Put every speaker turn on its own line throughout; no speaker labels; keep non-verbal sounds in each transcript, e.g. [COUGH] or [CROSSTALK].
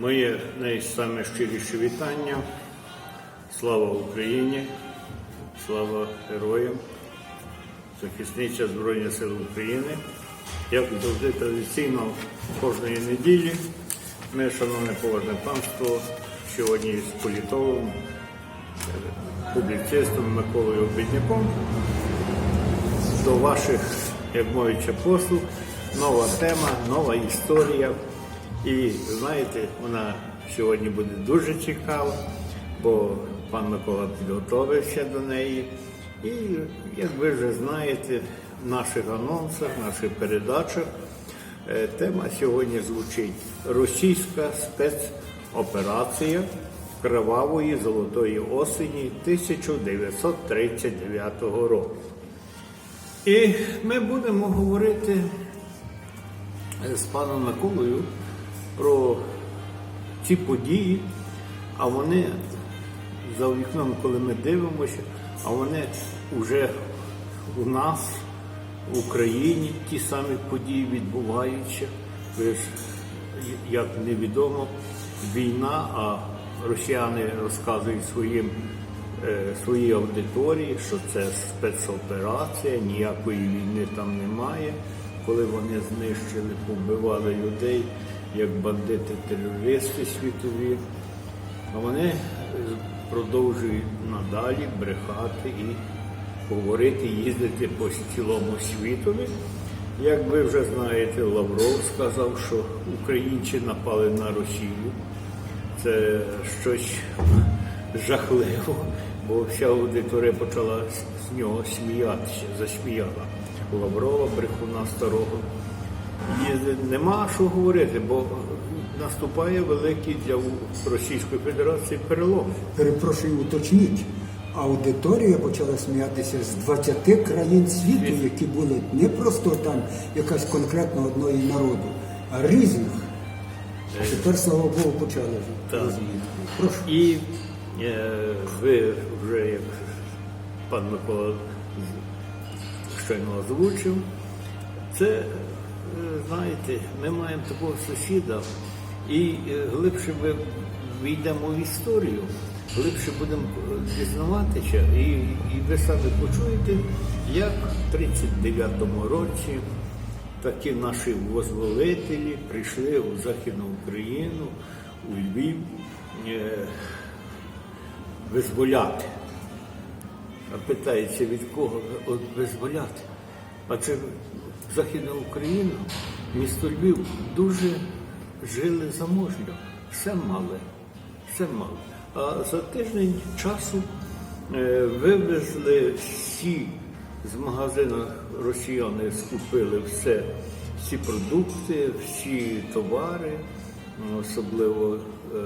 Моє найсаме вітання. Слава Україні, слава героям, захисниця Збройних сил України. Як завжди традиційно кожної неділі ми, шановне поважне панство, сьогодні з політологом, е, публіцистом Миколою Обідняком до ваших, як мовича, послуг. Нова тема, нова історія. І знаєте, вона сьогодні буде дуже цікава, бо пан Микола підготовився до неї. І, як ви вже знаєте, в наших анонсах, в наших передачах е, тема сьогодні звучить Російська спецоперація кривавої золотої осені 1939 року. І ми будемо говорити з паном Миколою про ці події, а вони за вікном, коли ми дивимося, а вони вже у нас, в Україні, ті самі події відбуваються. Ви ж, як невідомо, війна, а росіяни розказують своїм е, своїй аудиторії, що це спецоперація, ніякої війни там немає. Коли вони знищили, побивали людей як бандити-терористи світові, а вони е, продовжують надалі брехати і говорити, їздити по цілому світові. Як ви вже знаєте, Лавров сказав, що українці напали на Росію. Це щось жахливо, бо вся аудиторія почала з- з нього сміятися, засміяла Лаврова, брехуна старого. І нема що говорити, бо наступає великий для Російської Федерації перелом.
Перепрошую, уточніть. Аудиторія почала сміятися з 20 країн світу, які були не просто там якась конкретно одної народу, а різних. Тепер, слава Богу, почали розуміти. Прошу.
І е, ви вже, як пан Микола щойно озвучив, це, знаєте, ми маємо такого сусіда, і е, глибше ми війдемо в історію, глибше будемо е, дізнаватися, і, і ви самі почуєте, як в 39-му році такі наші возволителі прийшли у Західну Україну, у Львів е, визволяти. А питається від кого визволяти? А це Західна Україна, місто Львів дуже жили заможньо, все мали, все мали. А за тиждень часу е, вивезли всі з магазину росіяни скупили все, всі продукти, всі товари, особливо е,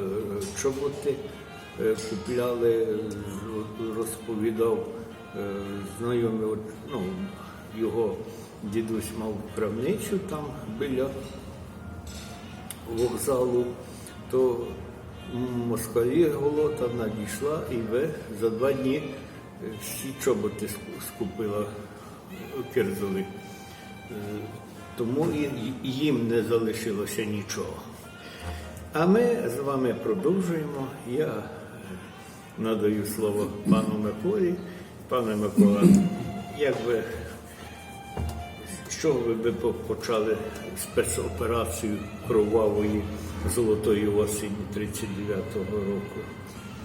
чоботи е, купляли, розповідав знайомий, ну, його дідусь мав крамницю там біля вокзалу, то москалі голота надійшла і ви за два дні е, всі чоботи ску- скупила кирзові. Е, Тому їм не залишилося нічого. А ми з вами продовжуємо. Я е, надаю слово пану Миколі. Пане Микола, як ви чого ви би почали спецоперацію кровавої золотої осені 39-го року?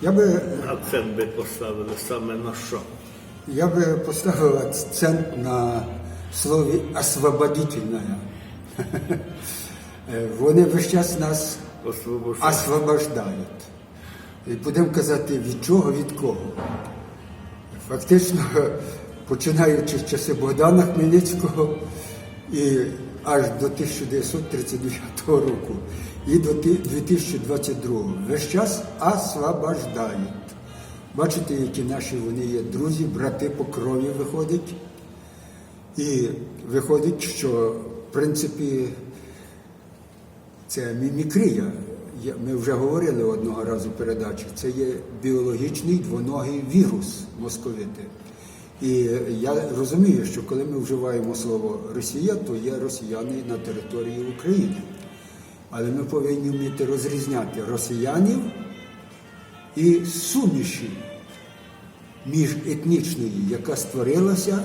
Я би,
Акцент би поставили саме на що?
я би поставив акцент на слові освободительна. [LAUGHS] Е, Вони весь час нас освобождають. І будемо казати, від чого, від кого. Фактично, [LAUGHS] починаючи з часи Богдана Хмельницького і аж до 1939 року і до ти- 2022 весь час освобождають. Бачите, які наші вони є друзі, брати по крові виходять. І виходить, що в принципі це мімікрія. Ми вже говорили одного разу передачі. Це є біологічний двоногий вірус московити. І я розумію, що коли ми вживаємо слово Росія, то є росіяни на території України. Але ми повинні вміти розрізняти росіянів і суміші міжетнічної, яка створилася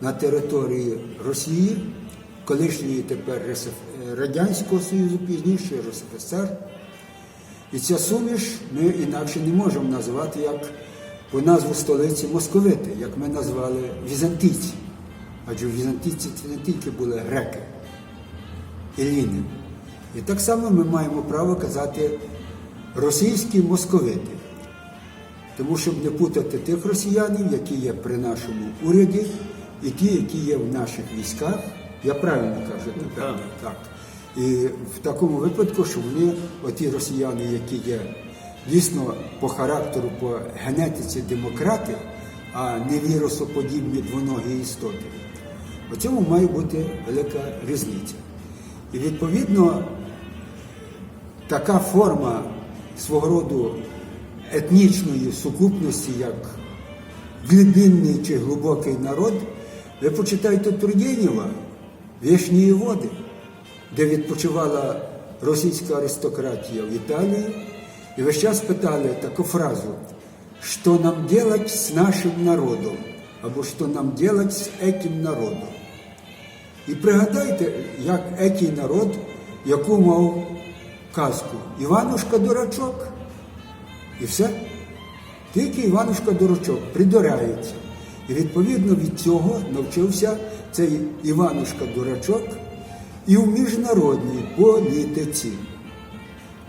на території Росії, колишньої тепер Радянського Союзу, пізніше РСФСР. І ця суміш ми інакше не можемо називати як по назву столиці московити, як ми назвали візантійці. Адже візантійці це не тільки були греки, еліни. І так само ми маємо право казати російські московити. Тому щоб не путати тих росіянів, які є при нашому уряді, і ті, які є в наших військах. Я правильно кажу, напевно, так. І в такому випадку, що вони, оті росіяни, які є дійсно по характеру, по генетиці демократи, а не вірусоподібні двоногі істоти, у цьому має бути велика різниця. І відповідно така форма свого роду етнічної сукупності, як глибинний чи глибокий народ, ви почитайте Тургенєва «Вішні води, де відпочивала російська аристократія в Італії, і весь час питали таку фразу, що нам делать з нашим народом, або що нам делать з этим народом. І пригадайте, як екий народ, яку мав казку. Іванушка дурачок. І все. Тільки Іванушка дурачок придирається. І відповідно від цього навчився цей Іванушка дурачок і в міжнародній політиці.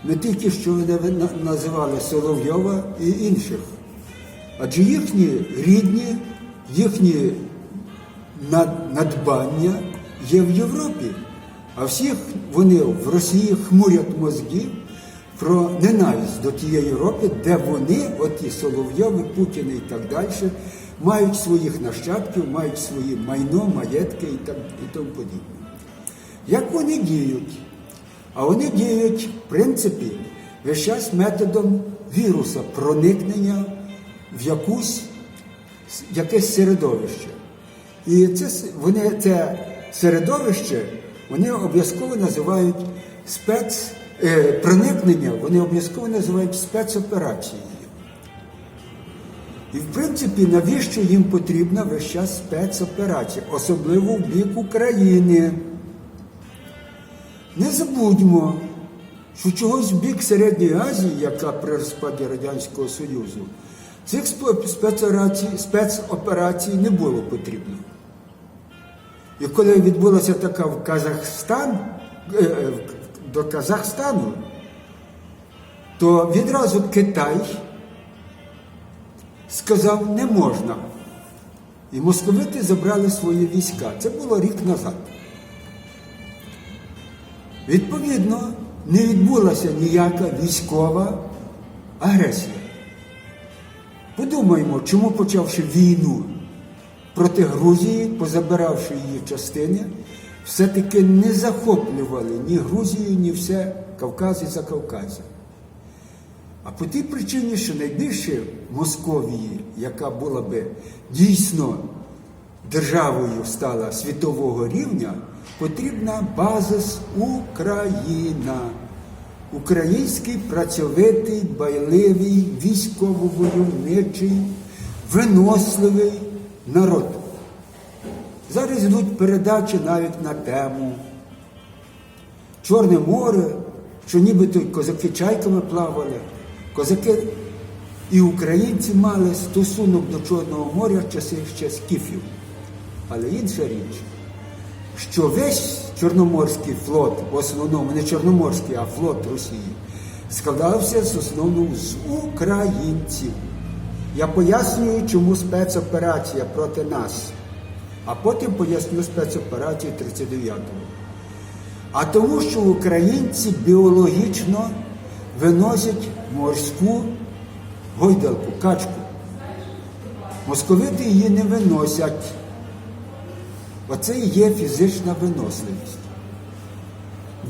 Не тільки що ви називали Соловйова і інших. Адже їхні рідні, їхні надбання є в Європі. А всіх вони в Росії хмурять мозги про ненависть до тієї Європи, де вони, оті Соловйови, Путіни і так далі, мають своїх нащадків, мають свої майно, маєтки і тому подібне. Як вони діють? А вони діють, в принципі, весь час методом віруса, проникнення в якусь, якесь середовище. І це, вони, це середовище вони обов'язково називають спец, е, проникнення, вони обов'язково називають спецоперацією. І в принципі, навіщо їм потрібна весь час спецоперація, особливо в бік України. Не забудьмо, що чогось бік Середньої Азії, яка при розпаді Радянського Союзу, цих спецоперацій, не було потрібно. І коли відбулася така в Казахстан, е, е, до Казахстану, то відразу Китай сказав не можна. І московити забрали свої війська. Це було рік назад. Відповідно, не відбулася ніяка військова агресія. Подумаємо, чому почавши війну проти Грузії, позабиравши її частини, все-таки не захоплювали ні Грузію, ні все Кавказ і Закавказя. А по тій причині, що найбільше Московії, яка була би дійсно державою стала світового рівня, потрібна базис Україна. Український працьовитий, байливий, військово-войовничий, виносливий народ. Зараз йдуть передачі навіть на тему Чорне море, що нібито козаки чайками плавали. Козаки і українці мали стосунок до Чорного моря в часи ще скіфів. Але інша річ, що весь Чорноморський флот, в основному не Чорноморський, а флот Росії, складався з основному з українців. Я пояснюю, чому спецоперація проти нас, а потім поясню спецоперацію 39-го. А тому, що українці біологічно виносять морську гойдалку, качку. Московити її не виносять. Оце і є фізична виносливість.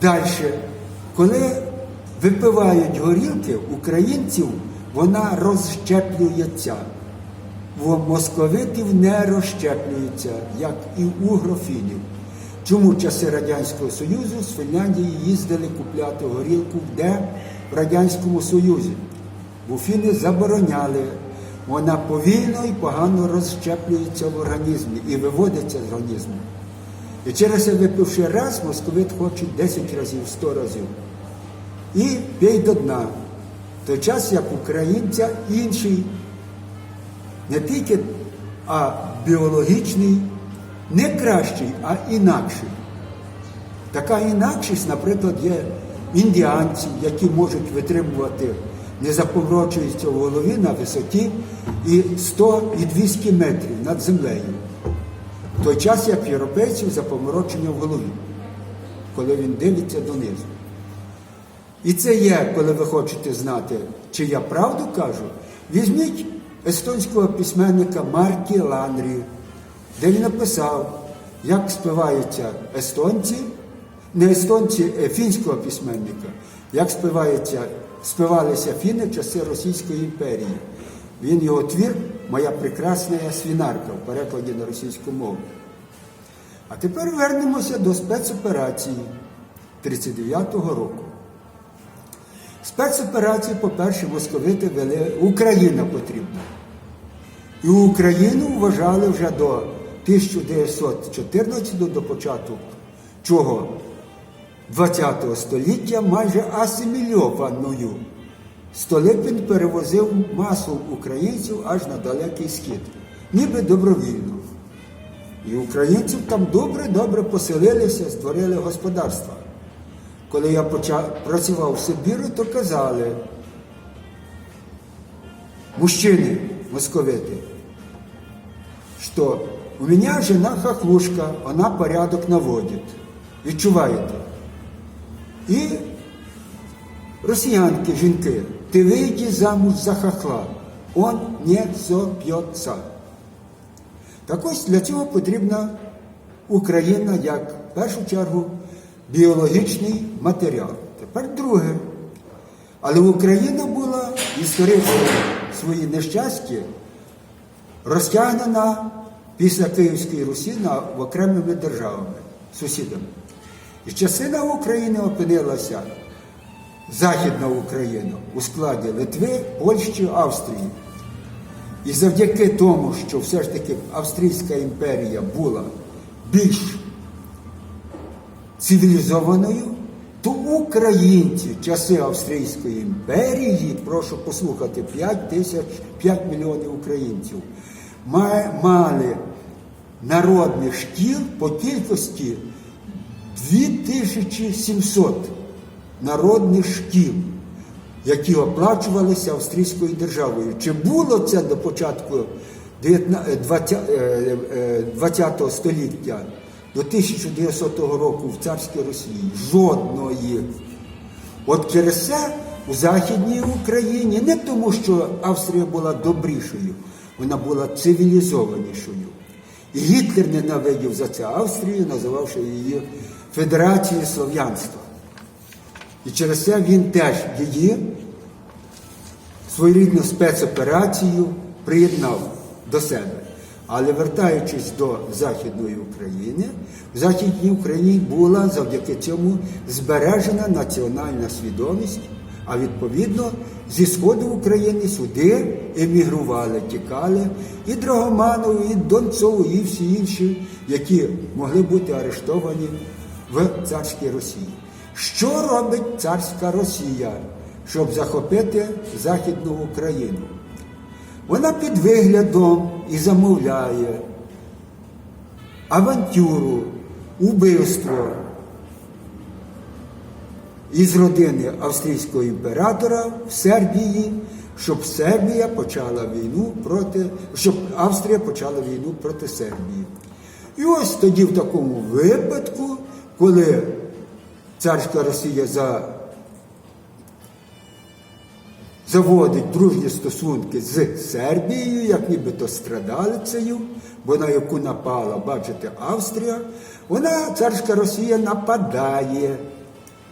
Далі, коли випивають горілки українців, вона розщеплюється. У московитів не розщеплюється, як і у грофінів. чому в часи Радянського Союзу з Фінляндії їздили купляти горілку де в Радянському Союзі. Бо фіни забороняли. Вона повільно і погано розщеплюється в організмі і виводиться з організму. І через це випивши раз, московит хоче 10 разів, 100 разів. І пій до дна. В той час, як українця інший, не тільки, а біологічний, не кращий, а інакший. Така інакшість, наприклад, є індіанці, які можуть витримувати, не запомрочуються в голові на висоті і 100 і 200 метрів над землею. В той час, як європейців запоморочення в голові, коли він дивиться донизу. І це є, коли ви хочете знати, чи я правду кажу, візьміть естонського письменника Маркі Ланрі, де він написав, як співаються естонці, не естонці, а фінського письменника, як співаються, співалися фіни в часи Російської імперії. Він його твір Моя прекрасна свінарка в перекладі на російську мову. А тепер вернемося до спецоперації 39-го року. Спецоперації, по-перше, московити вели Україна потрібна. І Україну вважали вже до 1914 до початку чого 20 століття майже асимільованою. Столипін перевозив масу українців аж на далекий схід, ніби добровільно. І українців там добре-добре поселилися, створили господарства. Коли я почав, працював в Сибіру, то казали, мужчини московити, что у меня жена хохлушка, она порядок наводит. Відчуваєте? І росіянки, жінки, ти вийди замуж за хохла, он не соп'ється. Так ось для цього потрібна Україна як в першу чергу біологічний матеріал. Тепер друге. Але Україна була історично свої нещастя розтягнена після Київської Русі на окремими державами, сусідами. І частина України опинилася Західна Україна у складі Литви, Польщі, Австрії. І завдяки тому, що все ж таки Австрійська імперія була більш цивілізованою, то українці часи Австрійської імперії, прошу послухати, 5 тисяч 5 мільйонів українців, мали народних шкіл по кількості 2700 народних шкіл, які оплачувалися австрійською державою. Чи було це до початку 20 століття, до 1900 року в царській Росії? Жодної. От через це у Західній Україні не тому, що Австрія була добрішою, вона була цивілізованішою. І Гітлер ненавидів за це Австрію, називавши її Федерацією Слов'янства. І через це він теж її своєрідну спецоперацію приєднав до себе. Але вертаючись до Західної України, в Західній Україні була завдяки цьому збережена національна свідомість, а відповідно зі сходу України сюди емігрували, тікали і Драгоманов, і Донцов, і всі інші, які могли бути арештовані в царській Росії. Що робить царська Росія, щоб захопити Західну Україну? Вона під виглядом і замовляє авантюру, убивство із родини австрійського імператора в Сербії, щоб Сербія почала війну проти, щоб Австрія почала війну проти Сербії. І ось тоді, в такому випадку, коли царська Росія за заводить дружні стосунки з Сербією, як нібито страдалицею, бо на яку напала, бачите, Австрія, вона, царська Росія, нападає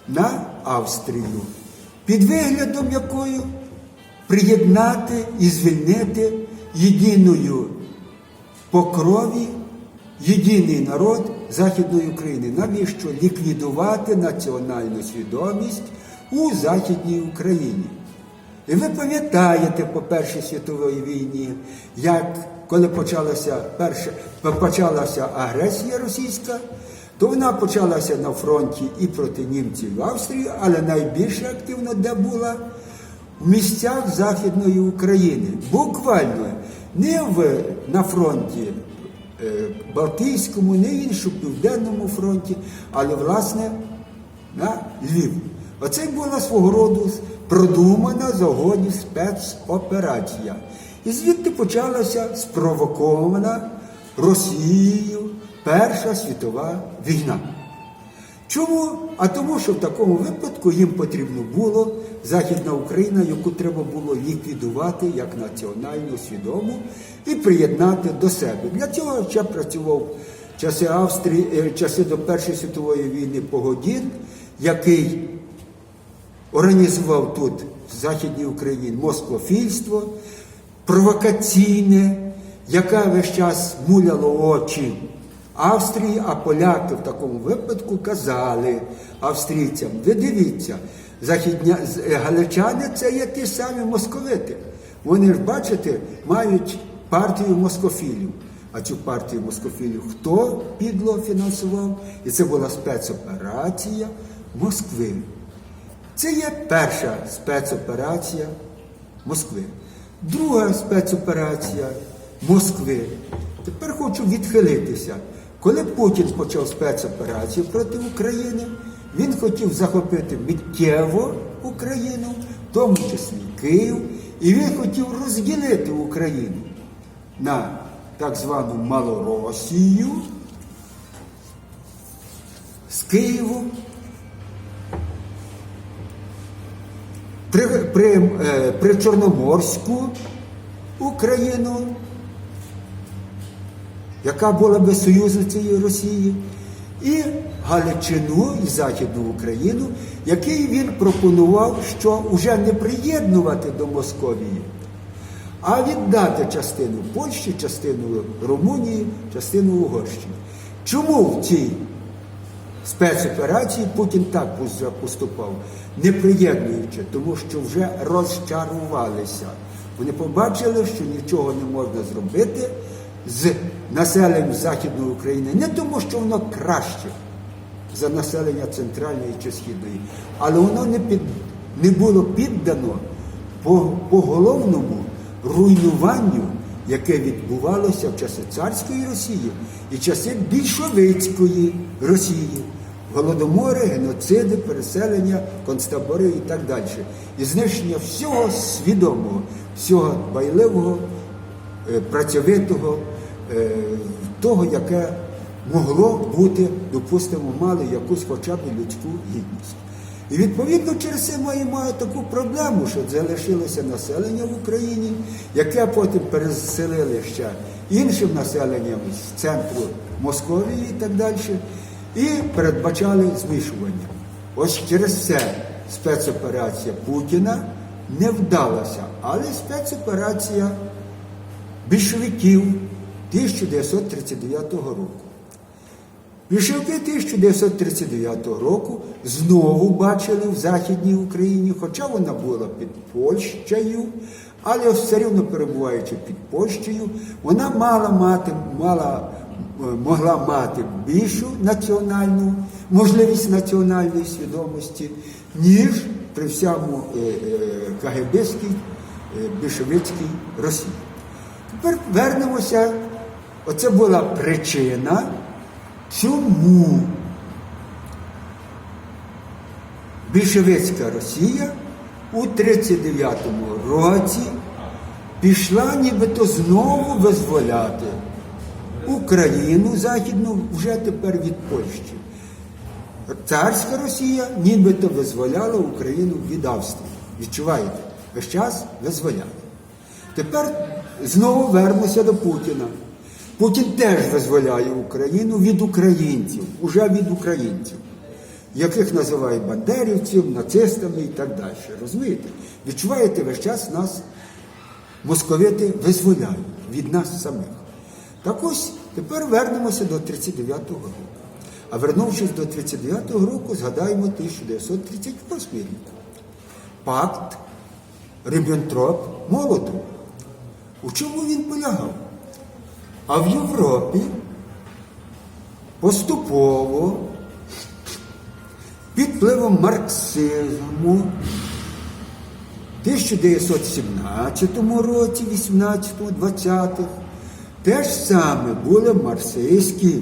на Австрію, під виглядом якою приєднати і звільнити єдиною по крові, єдиний народ Західної України. Навіщо ліквідувати національну свідомість у Західній Україні? І ви пам'ятаєте по Першій світовій війні, як коли почалася перша почалася агресія російська, то вона почалася на фронті і проти німців в Австрії, але найбільше активно де була в місцях Західної України. Буквально не в, на фронті Балтійському, не іншому Південному фронті, але власне на Львів. Оце була свого роду продумана загоні спецоперація. І звідти почалася спровокована Росією Перша світова війна. Чому? А тому, що в такому випадку їм потрібно було Західна Україна, яку треба було ліквідувати як національну свідому і приєднати до себе. Для цього ще працював часи Австрії, е, часи до Першої світової війни Погодін, який організував тут, в Західній Україні, москофільство провокаційне, яке весь час муляло очі Австрії, а поляки в такому випадку казали австрійцям, ви дивіться, західня е, галичани це є ті самі московити. Вони ж, бачите, мають партію москофілів. А цю партію москофілів хто підло фінансував? І це була спецоперація Москви. Це є перша спецоперація Москви. Друга спецоперація Москви. Тепер хочу відхилитися. Коли Путін почав спецоперацію проти України, він хотів захопити миттєво Україну, в тому числі Київ, і він хотів розділити Україну на так звану Малоросію з Києвом при, при, е, при Чорноморську Україну, яка була би союзницею Росії, і Галичину і Західну Україну, який він пропонував, що вже не приєднувати до Московії, а віддати частину Польщі, частину Румунії, частину Угорщини. Чому в цій спецоперації Путін так поступав, не приєднуючи, тому що вже розчарувалися. Вони побачили, що нічого не можна зробити з населенням Західної України, не тому, що воно краще за населення центральної чи східної, але воно не, під, не було піддано по, головному руйнуванню, яке відбувалося в часи царської Росії і часи більшовицької Росії. Голодомори, геноциди, переселення, концтабори і так далі. І знищення всього свідомого, всього байливого, е, працьовитого, того, яке могло бути, допустимо, мали якусь хоча б людську гідність. І відповідно через це ми маємо таку проблему, що залишилося населення в Україні, яке потім переселили ще іншим населенням з центру Московії і так далі, і передбачали змішування. Ось через це спецоперація Путіна не вдалася, але спецоперація більшовиків 1939 року. Більшовики 1939 року знову бачили в Західній Україні, хоча вона була під Польщею, але все рівно перебуваючи під Польщею, вона мала мати, мала, е, могла мати більшу національну можливість національної свідомості, ніж при всьому е, е, КГБській, більшовицькій Росії. Тепер вернемося. Оце була причина, чому більшовицька Росія у 39-му році пішла нібито знову визволяти Україну Західну вже тепер від Польщі. Царська Росія нібито визволяла Україну від Австрії. Відчуваєте? Весь час визволяла. Тепер знову вернемося до Путіна. Путін теж визволяє Україну від українців, уже від українців, яких називають бандерівців, нацистами і так далі. Розумієте? Відчуваєте, весь час нас московити визволяють від нас самих. Так ось Тепер вернемося до 39-го року. А вернувшись до 39-го року, згадаємо 1938 рік. Пакт Ріббентроп Молотов. У чому він полягав? А в Європі поступово під впливом марксизму в 1917 році, 18 20-х, теж саме були марксистські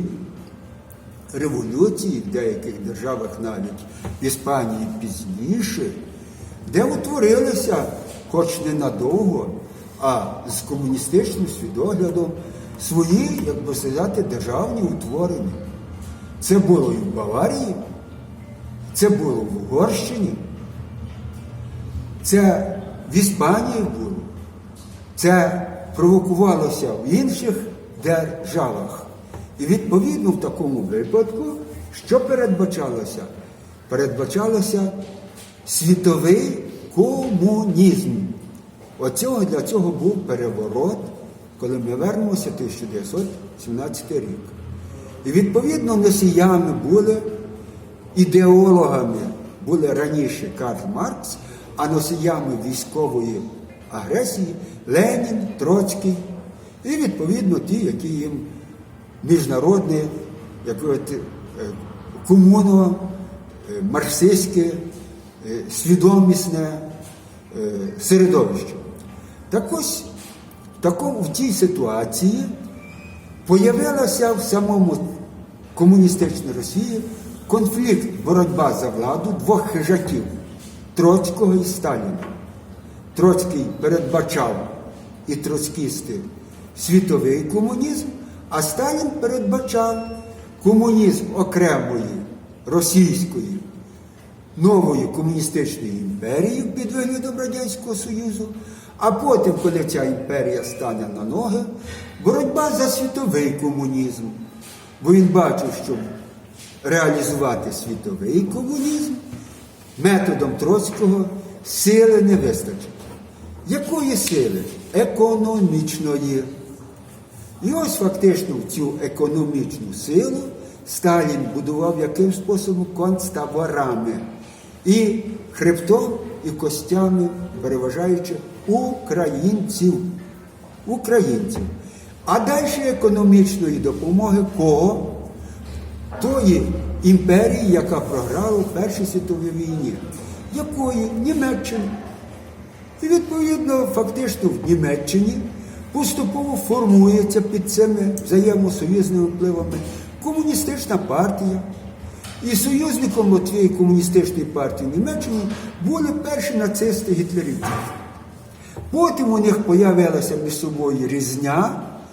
революції в деяких державах, навіть в Іспанії пізніше, де утворилися, хоч ненадовго, а з комуністичним свідоглядом свої, як би сказати, державні утворення. Це було і в Баварії, це було в Угорщині, це в Іспанії було, це провокувалося в інших державах. І відповідно в такому випадку, що передбачалося? Передбачалося світовий комунізм. Оцього для цього був переворот, коли ми вернемося 1917 рік. І відповідно носіями були ідеологами були раніше Карл Маркс, а носіями військової агресії Ленін, Троцький і відповідно ті, які їм міжнародне, як говорити, е, комуно, е, марксистське, е, свідомісне середовище. Так ось такому, в цій ситуації появилася в самому комуністичній Росії конфлікт, боротьба за владу двох хижаків Троцького і Сталіна. Троцький передбачав і троцкісти світовий комунізм, а Сталін передбачав комунізм окремої російської нової комуністичної імперії під виглядом Радянського Союзу, а потім, коли ця імперія стане на ноги, боротьба за світовий комунізм. Бо він бачив, що реалізувати світовий комунізм методом Троцького сили не вистачить. Якої сили? Економічної. І ось фактично в цю економічну силу Сталін будував яким способом концтаборами. І хребтом, і костями, переважаючи українців. Українців. А далі економічної допомоги кого? Тої імперії, яка програла в Першій світовій війні. Якої? Німеччини. І відповідно, фактично в Німеччині поступово формується під цими взаємосоюзними впливами комуністична партія. І союзником цієї комуністичної партії в Німеччині були перші нацисти гітлерівці. Потім у них появилася між собою різня,